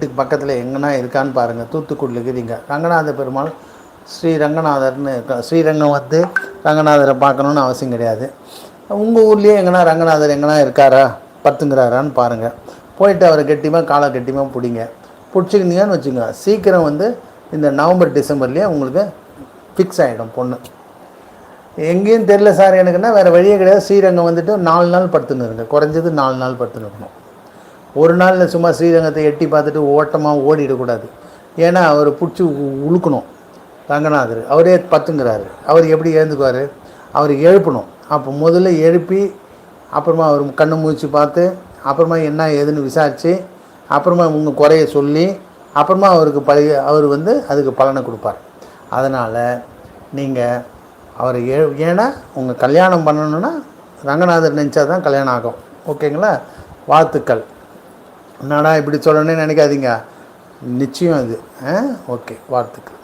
இதுக்கு பக்கத்தில் எங்கன்னா இருக்கான்னு பாருங்கள் தூத்துக்குடியில் இருக்கிறீங்க ரங்கநாத பெருமாள் ஸ்ரீ ரங்கநாதர்னு ஸ்ரீரங்கம் வந்து ரங்கநாதரை பார்க்கணுன்னு அவசியம் கிடையாது. உங்கள் ஊர்லேயே எங்கன்னா ரங்கநாதர் எங்கன்னா இருக்காரா? பத்துங்கிறாரான்னு பாருங்கள் போயிட்டு அவரை கெட்டியமாக காலை கெட்டியமாக பிடிங்க. பிடிச்சிக்கினீங்கன்னு வச்சுங்க சீக்கிரம் வந்து இந்த நவம்பர் டிசம்பர்லேயே உங்களுக்கு ஃபிக்ஸ் ஆகிடும் பொண்ணு. எங்கேயும் தெரில சார் எனக்குன்னா வேறு வழியே கிடையாது. ஸ்ரீரங்கம் வந்துட்டு நாலு நாள் படுத்துன்னு இருங்க. குறைஞ்சது நாலு நாள் படுத்துன்னு இருக்கணும். ஒரு நாளில் சும்மா ஸ்ரீரங்கத்தை எட்டி பார்த்துட்டு ஓட்டமாக ஓடிடக்கூடாது. ஏன்னா அவர் பிடிச்சி உழுக்கணும். ரங்கநாதர் அவரே பத்துங்கிறாரு. அவர் எப்படி எழுந்துக்குவார்? அவர் எழுப்பணும். அப்போ முதல்ல எழுப்பி அப்புறமா அவர் கண்ணு மூச்சு பார்த்து அப்புறமா என்ன ஏதுன்னு விசாரித்து அப்புறமா உங்கள் குறைய சொல்லி அப்புறமா அவருக்கு பழைய அவர் வந்து அதுக்கு பலனை கொடுப்பார். அதனால் நீங்கள் அவரை ஏ ஏன்னா உங்கள் கல்யாணம் பண்ணணுன்னா ரங்கநாதர் நினச்சா தான் கல்யாணம் ஆகும். ஓகேங்களா? வாழ்த்துக்கள். என்னடா இப்படி சொல்லணும்னு நினைக்காதீங்க. நிச்சயம் அது. ஆ? ஓகே வாழ்த்துக்கள்.